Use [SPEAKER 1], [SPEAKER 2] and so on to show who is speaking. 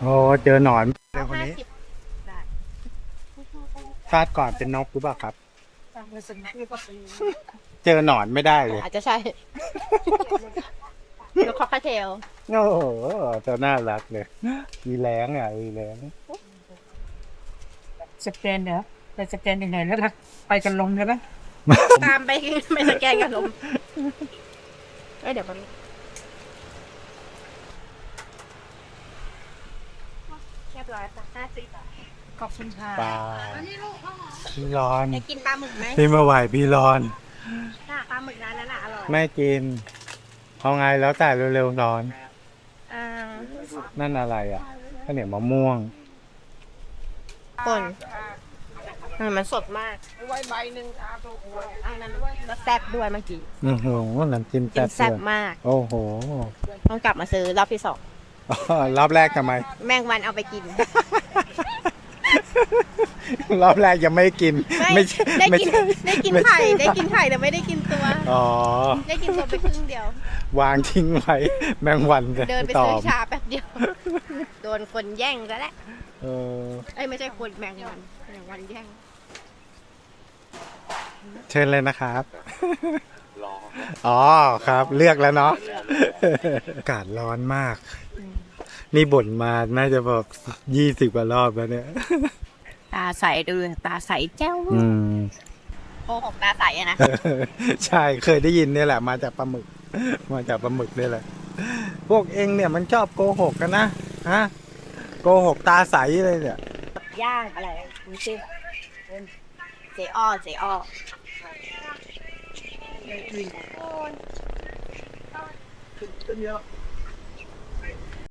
[SPEAKER 1] โอ้เจอหนอนเร็วคน
[SPEAKER 2] ห้า
[SPEAKER 1] นี้
[SPEAKER 2] สิบได้
[SPEAKER 1] ชาติก่อนเป็นนกหรือเปล่าครับเจอหนอนไม่ได้เลย
[SPEAKER 2] อาจจะใช่นกคอกเทล
[SPEAKER 1] โอ้โหเจ้าน่ารักเลย มีแรงอะมีแรง
[SPEAKER 3] สแกนเดี๋ยวไปสแกนยังไงแล้วล่ะไปกันลงใช่ไหม
[SPEAKER 2] ตามไปไปสแกนกันลมเอ้ยเดี๋ยวมัน รียบร้อยค่ะห้าสิบ
[SPEAKER 3] ขอบคุณค่ะ
[SPEAKER 1] ปลาพี่รอน
[SPEAKER 2] จะกินปลาหมึกไหม
[SPEAKER 1] พี่มาไหวพี่รอน
[SPEAKER 2] น่ะปลาหมึกร้านนั้นน่ะอร่อย
[SPEAKER 1] ไม่กินเอาไงแล้วแต่เร็วๆนอน
[SPEAKER 2] อ่า
[SPEAKER 1] นั่นอะไรอะข้าวเหนียวมะม่วง
[SPEAKER 2] ป่นอ่ามันสดมาก
[SPEAKER 3] ไว้ใบหนึ่งค่ะตัวหัว
[SPEAKER 2] อันนั้นแล้วแซ่บด้วยเมื่อกี้
[SPEAKER 1] อือหือน้ำจิ้ม
[SPEAKER 2] กิ
[SPEAKER 1] แซ่
[SPEAKER 2] น
[SPEAKER 1] บ
[SPEAKER 2] แซ่บ
[SPEAKER 1] เลย
[SPEAKER 2] มาก
[SPEAKER 1] โอ้โห
[SPEAKER 2] ต้องกลับมาซื้อรอบที่สอง
[SPEAKER 1] รอบแรกทำไม
[SPEAKER 2] แมงวันเอาไปกิน
[SPEAKER 1] รอบแรกยังไม่กิน
[SPEAKER 2] ไม่
[SPEAKER 1] ใช่
[SPEAKER 2] ได้
[SPEAKER 1] ไม่
[SPEAKER 2] กิน
[SPEAKER 1] ใช่
[SPEAKER 2] ได้กิน
[SPEAKER 1] ม่ใช่
[SPEAKER 2] ไข่ได้กินไข่แต่ไม่ได้กินตัว
[SPEAKER 1] อ๋อ
[SPEAKER 2] ได้กินตัวไปครึ่งเดียว
[SPEAKER 1] วางทิ้งไว้แมงวันจะ
[SPEAKER 2] เดินไป
[SPEAKER 1] ตอ
[SPEAKER 2] ซื้อ
[SPEAKER 1] ม
[SPEAKER 2] ชาแป๊บเดียว โดนคนแย่งซะแล้ว
[SPEAKER 1] เออ
[SPEAKER 2] เอ้ยไม่ใช่คนแมงวันแมงวันแย่ง
[SPEAKER 1] เชิญเลยนะครับอ๋อครับเลือกแล้วเนาะอากาศร้อนมาก นี่บ่นมาน่าจะแบบยี่สิบกว่ารอบแล้วเนี่ย
[SPEAKER 2] ตาใสดูตาใสแจ้ว
[SPEAKER 1] อืม
[SPEAKER 2] โกหกตาใสอะนะ
[SPEAKER 1] ใช่เคยได้ยินเนี่ยแหละ มาจากปลาหมึก มาจากปลาหมึกนี่แหละ พวกเองเนี่ยมันชอบโกหกกันนะฮะโกหกตาใสเลยเนี่ย
[SPEAKER 2] ย่างอะไรดูสิเจอ้อเจอ้อ